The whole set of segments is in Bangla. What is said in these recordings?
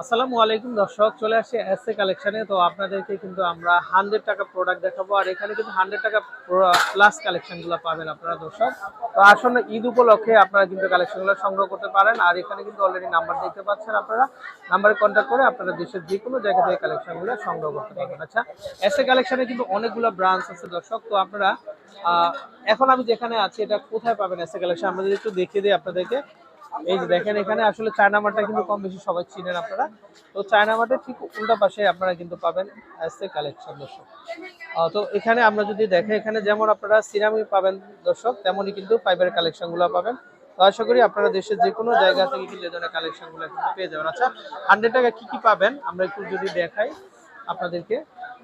আসসালামু আলাইকুম দর্শক, চলে আসছে এস এ। কালেকশনে তো আপনাদেরকে কিন্তু আমরা হান্ড্রেড টাকা প্রোডাক্ট দেখাবো, আর এখানে কিন্তু হান্ড্রেড টাকা প্লাস কালেকশনগুলো পাবেন আপনারা দর্শক। তো আসন্ন ঈদ উপলক্ষে আপনারা কিন্তু কালেকশনগুলো সংগ্রহ করতে পারেন, আর এখানে কিন্তু অলরেডি নাম্বার দেখতে পাচ্ছেন আপনারা। নাম্বারে কন্ট্যাক্ট করে আপনারা দেশের যে কোনো জায়গা থেকে কালেকশনগুলো সংগ্রহ করতে পারবেন। আচ্ছা এস এ কালেকশনে কিন্তু অনেকগুলো ব্রাঞ্চ আছে দর্শক। তো আপনারা এখন আমি যেখানে আছি, এটা কোথায় পাবেন এস এ কালেকশন যদি একটু দেখিয়ে দিই আপনাদেরকে। এই যে দেখেন এখানে আসলে চায়না মাঠটা কিন্তু কম বেশি সবাই চিনেন আপনারা। তো চায়না মাঠের ঠিক উল্টা পাশে আপনারা কিন্তু পাবেন এসে কালেকশন দর্শক। তো এখানে আমরা যদি দেখেন এখানে যেমন আপনারা সিরামিক পাবেন, দর্শক, তেমনই কিন্তু ফাইবারের কালেকশনগুলো পাবেন। তো আশা করি আপনারা দেশের যে কোনো জায়গা থেকে কিন্তু এই ধরনের কালেকশনগুলো কিন্তু পেয়ে যাবেন। আচ্ছা হান্ড্রেড টাকা কি কি পাবেন? আমরা একটু যদি দেখাই আপনাদেরকে।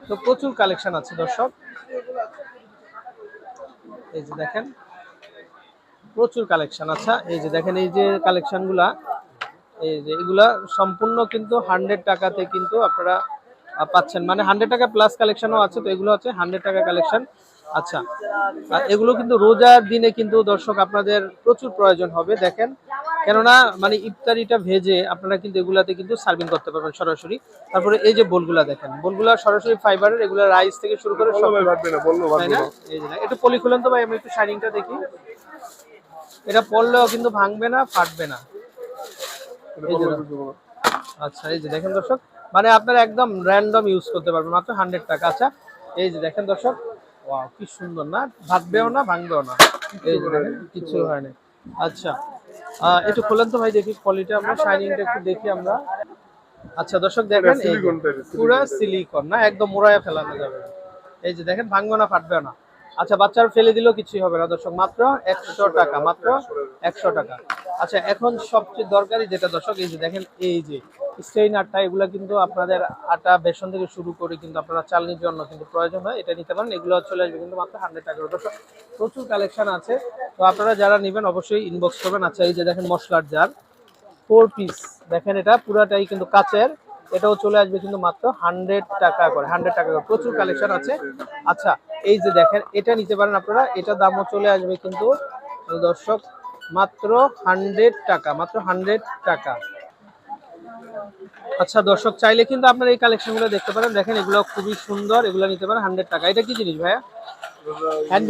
তো প্রচুর কালেকশন আছে, দর্শক। এই যে দেখেন প্রচুর কালেকশন আচ্ছা এই যে দেখেন এই যে কালেকশনগুলা এই যে এগুলা সম্পূর্ণ কিন্তু হান্ড্রেড টাকাতে কিন্তু আপনারা পাচ্ছেন। মানে হান্ড্রেড টাকা প্লাস কালেকশনও আছে তো এগুলো হচ্ছে হান্ড্রেড টাকা কালেকশন আচ্ছা আর এগুলো কিন্তু রোজার দিনে কিন্তু দর্শক আপনাদের প্রচুর প্রয়োজন হবে দেখেন। কেননা মানে ইফতারিটা ভেজে আপনারা কিন্তু এগুলাতে কিন্তু সার্ভিং করতে পারবেন সরাসরি। তারপরে এই যে বোলগুলা দেখেন বোলগুলা সরাসরি ফাইবারের এগুলো রাইস থেকে শুরু করে সবাই ভাববে না এই যে একটু পলি খুলেন তো ভাই আমি একটু শাইনিংটা দেখি। এটা পড়লেও কিন্তু ভাঙবে না ফাটবে না। আচ্ছা এই যে দেখেন দর্শক মানে আপনারা একদম র্যান্ডম ইউজ করতে পারবেন মাত্র হান্ড্রেড টাকা। আচ্ছা এই যে দেখেন দর্শক ওয়াও কি সুন্দর না? ফাটবেও না ভাঙবেও না। এই যে দেখেন কিছু হয়নি আচ্ছা আহ, একটু খোলেন তো ভাই দেখি কোয়ালিটি আমরা শাইনিংটা একটু দেখি আমরা। আচ্ছা দর্শক দেখেন পুরো সিলিকন না একদম মোড়ায় ফেলানো যাবে। এই যে দেখেন ভাঙবে না ফাটবে না। আচ্ছা বাচ্চার ফেলে দিলেও কিছুই হবে না, দর্শক। মাত্র একশো টাকা, মাত্র একশো টাকা। আচ্ছা এখন সবচেয়ে দরকারি যেটা দর্শক, এই যে দেখেন, এই যে স্টেইন আটা এগুলো কিন্তু আপনাদের আটা, বেসন থেকে শুরু করে কিন্তু আপনারা চালনির জন্য কিন্তু প্রয়োজন হয়, এটা নিতে পারেন। এগুলো চলে আসবে কিন্তু মাত্র হান্ড্রেড টাকা। করে। দর্শক, প্রচুর কালেকশন আছে। তো আপনারা যারা নেবেন, অবশ্যই ইনবক্স করবেন। আচ্ছা এই যে দেখেন মশলার জার ফোর পিস দেখেন এটা, পুরাটাই কিন্তু কাচের। এটাও চলে আসবে কিন্তু মাত্র হান্ড্রেড টাকা করে হান্ড্রেড টাকা করে। প্রচুর কালেকশন আছে। আচ্ছা এই যে দেখেন, এটা নিতে পারেন আপনারা। এটা দামও চলে আসবে কিন্তু, দর্শক, মাত্র হান্ড্রেড টাকা, মাত্র হান্ড্রেড টাকা। আচ্ছা দর্শক, চাইলে কিন্তু আপনারা এই কালেকশনগুলো দেখতে পারেন। দেখেন, এগুলো খুবই সুন্দর, এগুলো নিতে পারেন হান্ড্রেড টাকা। এটা কি জিনিস ভাইয়া? হ্যান্ড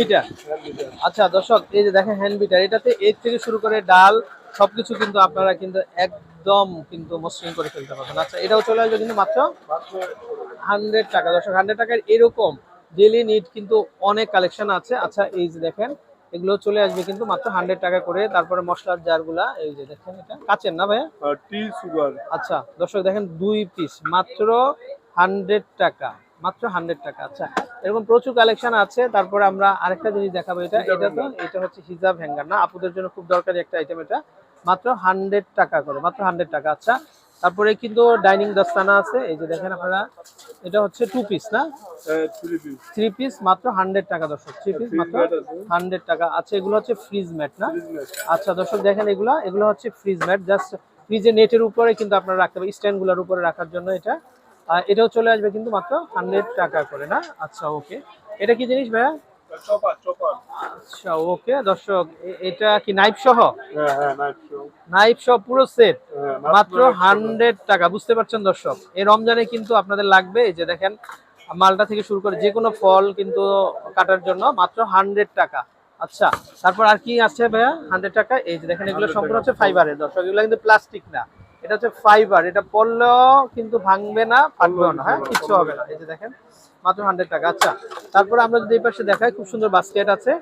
আচ্ছা দর্শক, এই যে দেখেন হ্যান্ড বিটার এটাতে এর থেকে শুরু করে ডাল, সবকিছু কিন্তু আপনারা কিন্তু একদম কিন্তু মসৃণ করে ফেলতে পারবেন আচ্ছা এটাও চলে আসবে কিন্তু মাত্র হান্ড্রেড টাকা। দর্শক হান্ড্রেড টাকার এরকম ডেলি নিড কিন্তু অনেক কালেকশন আছে। আচ্ছা এই যে দেখেন এগুলো চলে আসবে কিন্তু মাত্র হান্ড্রেড টাকা করে। তারপরে মশলার জারগুলা এই যে দেখেন এটা। কাচের না ভাইয়া? টি সুগার আচ্ছা দর্শক দেখেন দুই পিস মাত্র হান্ড্রেড টাকা মাত্র হান্ড্রেড টাকা। আচ্ছা এরকম প্রচুর কালেকশন আছে। তারপরে আমরা আরেকটা জিনিস দেখাবো এটা। এটা তো এটা হচ্ছে হিজাব হ্যাঙ্গার। না আপুদের জন্য খুব দরকারি একটা আইটেম এটা। মাত্র হান্ড্রেড টাকা করে মাত্র হান্ড্রেড টাকা। আচ্ছা তারপরে কিন্তু ডাইনিং দস্তানা আছে এই যে দেখেন আপনারা এটা হচ্ছে টু পিস না? থ্রি পিস মাত্র হান্ড্রেড টাকা দর্শক থ্রি পিস মাত্র হান্ড্রেড টাকা। আচ্ছা এগুলো হচ্ছে ফ্রিজ ম্যাট না? আচ্ছা দর্শক দেখেন এগুলা এগুলো হচ্ছে ফ্রিজ ম্যাট জাস্ট ফ্রিজের নেটের উপরে কিন্তু আপনারা রাখতে পারেন স্ট্যান্ডগুলার উপরে রাখার জন্য এটা। এটাও চলে আসবে কিন্তু মাত্র হান্ড্রেড টাকা করে না? আচ্ছা ওকে এটা কি জিনিস ভাইয়া? আচ্ছা ওকে দর্শক এটা কি নাইফ সহ? হ্যাঁ হ্যাঁ নাইফ সহ। পুরো সেট হ্যাঁ মাত্র হান্ড্রেড টাকা। বুঝতে পারছেন দর্শক? এই রমজানে কিন্তু আপনাদের লাগবে এই যে দেখেন মালটা থেকে শুরু করে যে কোনো ফল কিন্তু কাটার জন্য মাত্র হান্ড্রেড টাকা। আচ্ছা তারপর আর কি আছে ভাইয়া? হান্ড্রেড টাকা এই যে দেখেন এগুলো 100 সম্পূর্ণ হচ্ছে ফাইবারের দর্শক এগুলো কিন্তু প্লাস্টিক না। এটা হচ্ছে ফাইবার এটা পড়লেও কিন্তু ভাঙবে না ফাটবেও না হ্যাঁ? কিচ্ছু হবে না। এই যে দেখেন মাত্র হান্ড্রেড টাকা। আচ্ছা তারপরে আমরা যদি এই পাশে দেখাই খুব সুন্দর বাস্কেট আছে।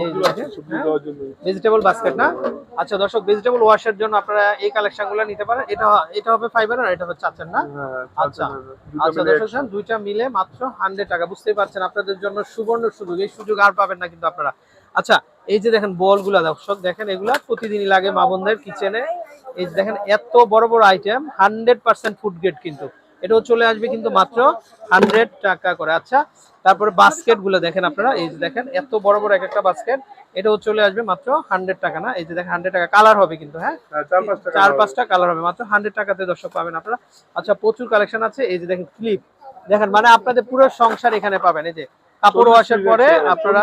এই যে দেখেন সবজি হ্যাঁ? দেওয়ার জন্য ভেজিটেবল বাস্কেট না? আচ্ছা দর্শক ভেজিটেবল ওয়াশের জন্য আপনারা এই কালেকশনগুলো নিতে পারেন। এটা এটা হবে ফাইবার আর এটা হবে চাচের না? হ্যাঁ আচ্ছা। আচ্ছা দর্শক দুইটা মিলে মাত্র হান্ড্রেড টাকা। বুঝতেই পারছেন আপনাদের জন্য সুবর্ণ সুযোগ। এই সুযোগ আর পাবেন না কিন্তু আপনারা। আচ্ছা এই যে দেখেন বলগুলা দর্শক দেখেন এগুলা প্রতিদিনই লাগে মা বোনদের কিচেনে এই যে দেখেন এত বড় বড় item hundred percent food grade কিন্তু। এটাও চলে আসবে কিন্তু মাত্র হান্ড্রেড টাকা করে। আচ্ছা তারপরে বাস্কেটগুলো দেখেন আপনারা। এই যে দেখেন এত বড় বড় এক একটা বাস্কেট এটাও চলে আসবে মাত্র হান্ড্রেড টাকা না? এই যে দেখেন হান্ড্রেড টাকা কালার হবে কিন্তু হ্যাঁ? হ্যাঁ চার পাঁচটা চার পাঁচটা কালার হবে মাত্র হান্ড্রেড টাকাতে দর্শক পাবেন আপনারা। আচ্ছা প্রচুর কালেকশন আছে। এই যে দেখেন ক্লিপ দেখেন মানে আপনাদের পুরো সংসার এখানে পাবেন। এই যে কাপড় ওয়াশের পরে আপনারা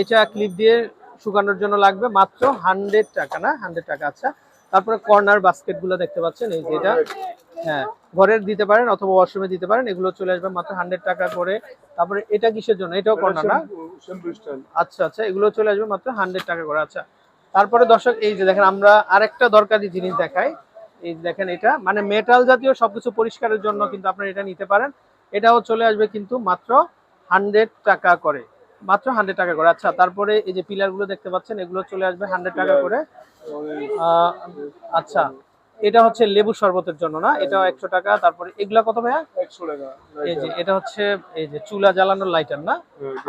এটা ক্লিপ দিয়ে শুকানোর জন্য লাগবে মাত্র হান্ড্রেড টাকা না? হান্ড্রেড টাকা আচ্ছা। তারপরে কর্নার বাস্কেটগুলো দেখতে পাচ্ছেন এই যেটা। হ্যাঁ ঘরের দিতে পারেন অথবা ওয়াশরুমে দিতে পারেন এগুলো চলে আসবে মাত্র হান্ড্রেড টাকা করে। তারপরে এটা কিসের জন্য? এটাও কর্নার না? আচ্ছা আচ্ছা এগুলো চলে আসবে মাত্র হান্ড্রেড টাকা করে। আচ্ছা তারপরে দর্শক এই যে দেখেন আমরা আরেকটা দরকারি জিনিস দেখাই। এই যে দেখেন এটা মানে মেটাল জাতীয় সবকিছু পরিষ্কারের জন্য কিন্তু আপনারা এটা নিতে পারেন। এটাও চলে আসবে কিন্তু মাত্র হান্ড্রেড টাকা করে। মাত্র হান্ড্রেড টাকা করে। আচ্ছা তারপরে এই যে পিলারগুলো দেখতে পাচ্ছেন এগুলো চলে আসবে হান্ড্রেড টাকা করে। আচ্ছা এটা হচ্ছে লেবু শরবতের জন্য না? এটা একশো টাকা। তারপরে এগুলা কত ভাইয়া? একশো টাকা। এই যে এটা হচ্ছে এই যে চুলা জ্বালানোর লাইটার না?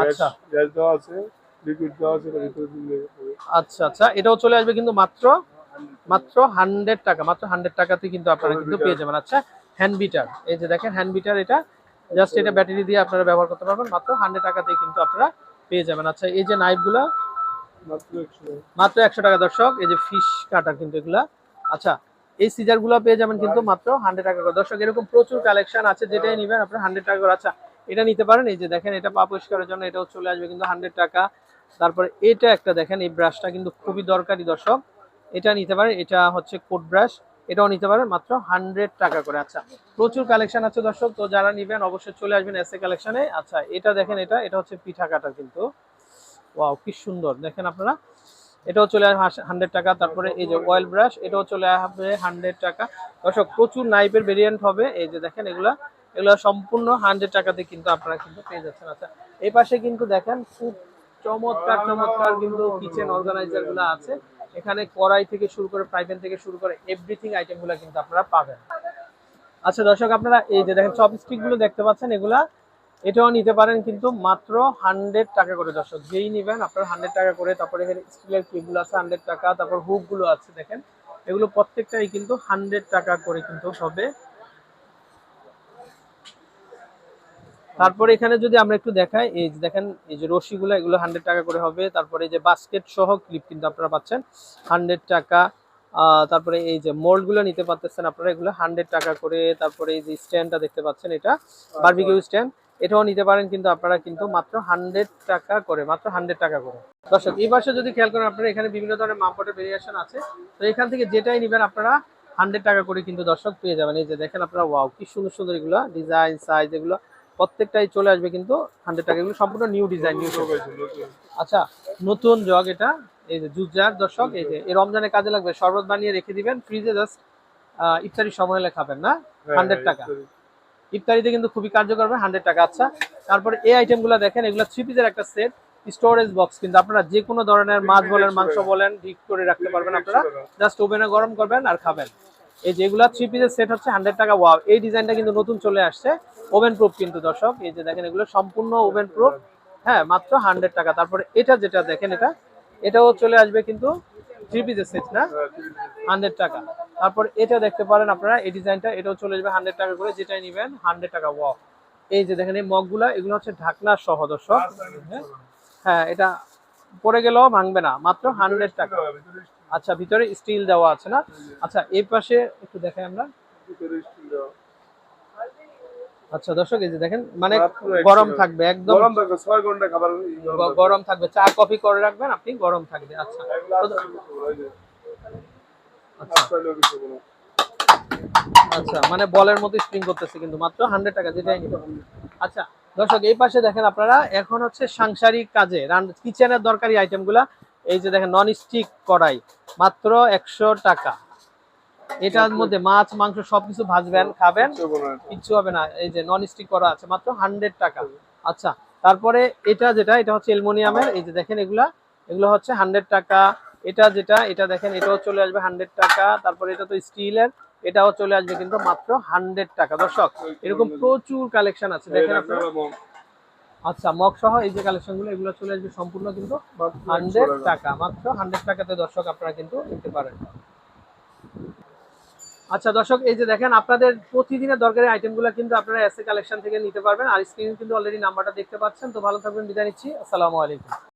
আচ্ছা। গ্যাস দেওয়া আছে লিকুইড দেওয়া আছে এটার ভিতরে দিলে হবে। আচ্ছা আচ্ছা এটাও চলে আসবে কিন্তু মাত্র মাত্র হান্ড্রেড টাকা মাত্র হান্ড্রেড টাকাতে কিন্তু আপনারা কিন্তু পেয়ে যাবেন। আচ্ছা হ্যান্ড বিটার এই যে দেখেন হ্যান্ড বিটার এটা জাস্ট এটা ব্যাটারি দিয়ে আপনারা ব্যবহার করতে পারবেন। মাত্র হান্ড্রেড টাকাতে কিন্তু আপনারা পেয়ে যাবেন। আচ্ছা এই যে নাইফগুলা মাত্র একশো টাকা। দর্শক এই যে ফিশ কাটার কিন্তু এগুলা। আচ্ছা এই সিজারগুলো পেয়ে যাবেন কিন্তু মাত্র হান্ড্রেড টাকা করে। দর্শক এরকম প্রচুর কালেকশন আছে যেটাই নিবেন আপনার হান্ড্রেড টাকা করে। আচ্ছা এটা নিতে পারেন। এই যে দেখেন এটা পা পরিষ্কারের জন্য এটাও চলে আসবে কিন্তু হান্ড্রেড টাকা। তারপরে এটা একটা দেখেন এই ব্রাশটা কিন্তু খুবই দরকারি দর্শক। এটা নিতে পারেন এটা হচ্ছে কোট ব্রাশ এটাও নিতে পারেন মাত্র হান্ড্রেড টাকা করে। আচ্ছা প্রচুর কালেকশন আছে দর্শক, তো যারা নিবেন অবশ্যই চলে আসবেন এস এ। কালেকশনে আচ্ছা এটা দেখেন এটা এটা হচ্ছে পিঠা কাটা কিন্তু। ওয়াও কি সুন্দর। দেখেন আপনারা, এটাও চলে আসবে হান্ড্রেড টাকা। তারপরে এই যে অয়েল ব্রাশ এটাও চলে আসবে হান্ড্রেড টাকা। দর্শক, প্রচুর নাইপের ভেরিয়েন্ট হবে। এই যে দেখেন এগুলা, এগুলো সম্পূর্ণ হান্ড্রেড টাকাতে কিন্তু আপনারা কিন্তু পেয়ে যাচ্ছেন। আচ্ছা এই পাশে কিন্তু দেখেন, খুব চমৎকার চমৎকার কিন্তু কিচেন অর্গানাইজারগুলো আছে। এখানে কড়াই থেকে শুরু করে ফ্রাই প্যান থেকে শুরু করে এভরিথিং আইটেমগুলো কিন্তু আপনারা পাবেন। আচ্ছা দর্শক, আপনারা এই যে দেখেন চপস্টিকগুলো দেখতে পাচ্ছেন, এগুলা এটাও নিতে পারেন কিন্তু মাত্র হান্ড্রেড টাকা করে। দর্শক, যেই নেবেন আপনার হান্ড্রেড টাকা করে, তারপরে এখানে স্টিলের ক্লিপগুলো আছে হান্ড্রেড টাকা, তারপর হুকগুলো আছে দেখেন। এগুলো প্রত্যেকটাই কিন্তু হান্ড্রেড টাকা করে কিন্তু হবে তারপরে এখানে যদি আমরা একটু দেখাই এই যে দেখেন এই যে রশিগুলো এগুলো হান্ড্রেড টাকা করে হবে। তারপরে এই যে বাস্কেট সহ ক্লিপ কিন্তু আপনারা পাচ্ছেন। হান্ড্রেড টাকা আহ, তারপরে এই যে মোল্ডগুলো নিতে পারতেছেন আপনারা এগুলো হান্ড্রেড টাকা করে। তারপরে এই যে স্ট্যান্ডটা দেখতে পাচ্ছেন এটা বারবিকিউ স্ট্যান্ড এটাও নিতে পারেন কিন্তু আপনারা কিন্তু মাত্র হান্ড্রেড টাকা করে মাত্র হান্ড্রেড টাকা করে। দর্শক এই পাশে যদি খেয়াল করেন আপনারা এখানে বিভিন্ন ধরনের মাপটের ভেরিয়েশন আছে। তো এখান থেকে যেটাই নেবেন আপনারা হান্ড্রেড টাকা করে কিন্তু দর্শক পেয়ে যাবেন। এই যে দেখেন আপনারা ওয়াও কি সুন্দর সুন্দর এগুলো ডিজাইন সাইজ এগুলো। প্রত্যেকটাই চলে আসবে কিন্তু হান্ড্রেড টাকা। এগুলো সম্পূর্ণ নিউ ডিজাইন নিউ। আচ্ছা নতুন জগ এটা এই যে জুস জার দর্শক এই যে এই রমজানে কাজে লাগবে শরবত বানিয়ে রেখে দিবেন ফ্রিজে জাস্ট ইফতারি সময় হলে খাবেন না? হ্যাঁ, হান্ড্রেড হ্যাঁ, টাকা। ইফতারিতে কিন্তু খুবই কার্যকর হবে হান্ড্রেড টাকা। আচ্ছা তারপরে এই আইটেমগুলো দেখেন এগুলো থ্রি পিসের একটা সেট স্টোরেজ বক্স কিন্তু আপনারা যে কোনো ধরনের মাছ বলেন মাংস বলেন ডিপ করে রাখতে পারবেন আপনারা। জাস্ট ওভেনে গরম করবেন আর খাবেন। এই যেগুলা থ্রি পিসের সেট হচ্ছে হান্ড্রেড টাকা ওয়াও এই ডিজাইনটা কিন্তু নতুন চলে আসছে। ওভেন প্রুফ কিন্তু দর্শক, এই যে দেখেন এগুলো সম্পূর্ণ ওভেন প্রুফ হ্যাঁ মাত্র হান্ড্রেড টাকা। তারপরে এটা যেটা দেখেন এটা, এটাও চলে আসবে কিন্তু থ্রি পিসের সেট না। হান্ড্রেড টাকা। তারপর এটা দেখতে পারেন আপনারা, এই ডিজাইনটা, এটাও চলে যাবে হান্ড্রেড টাকা করে, যেটাই নেবেন হান্ড্রেড টাকা ওয়াও এই যে দেখেন এই মগগুলা এগুলো হচ্ছে ঢাকনা সহ দর্শক? হ্যাঁ এটা পড়ে গেলেও ভাঙবে না মাত্র হান্ড্রেড টাকা। আচ্ছা ভিতরে স্টিল দেওয়া আছে না? আচ্ছা এই পাশে একটু দেখাই আমরা। আচ্ছা দর্শক এই যে দেখেন মানে গরম থাকবে একদম গরম থাকবে ছয় ঘণ্টা খাবার গরম থাকবে। চা কফি করে রাখবেন আপনি গরম থাকবে আচ্ছা। আচ্ছা। আচ্ছা মানে বলের মতো স্প্রিং করতেছে কিন্তু মাত্র হান্ড্রেড টাকা যেটাই আচ্ছা দর্শক এই পাশে দেখেন আপনারা এখন হচ্ছে সাংসারিক কাজে কিচেনের দরকারি আইটেমগুলা এই যে দেখেন নন স্টিক কড়াই মাত্র একশো টাকা। এটার মধ্যে মাছ মাংস সবকিছু ভাজবেন খাবেন কিচ্ছু হবে না এই যে নন স্টিক করা আছে মাত্র হান্ড্রেড টাকা। আচ্ছা তারপরে এটা যেটা এটা হচ্ছে অ্যালুমিনিয়ামের এই যে দেখেন এগুলা এগুলো হচ্ছে হান্ড্রেড টাকা। এটা যেটা এটা দেখেন এটাও চলে আসবে হান্ড্রেড টাকা। তারপরে এটা তো স্টিলের এটাও চলে আসবে কিন্তু মাত্র হান্ড্রেড টাকা। দর্শক এরকম প্রচুর কালেকশন আছে। দেখেন আপনারা? আচ্ছা মগ সহ এই যে কালেকশনগুলো এগুলো চলে আসবে সম্পূর্ণ কিন্তু হান্ড্রেড টাকা। মাত্র হান্ড্রেড টাকাতে দর্শক আপনারা কিন্তু নিতে পারেন। আচ্ছা দর্শক এই যে দেখেন আপনাদের প্রতিদিনের দরকারি আইটেমগুলো কিন্তু আপনারা এসএ কালেকশন থেকে নিতে পারবেন। আর স্ক্রিনে কিন্তু অলরেডি নাম্বারটা দেখতে পাচ্ছেন। তো ভালো থাকবেন বিদায় নিচ্ছি। আসসালামু আলাইকুম।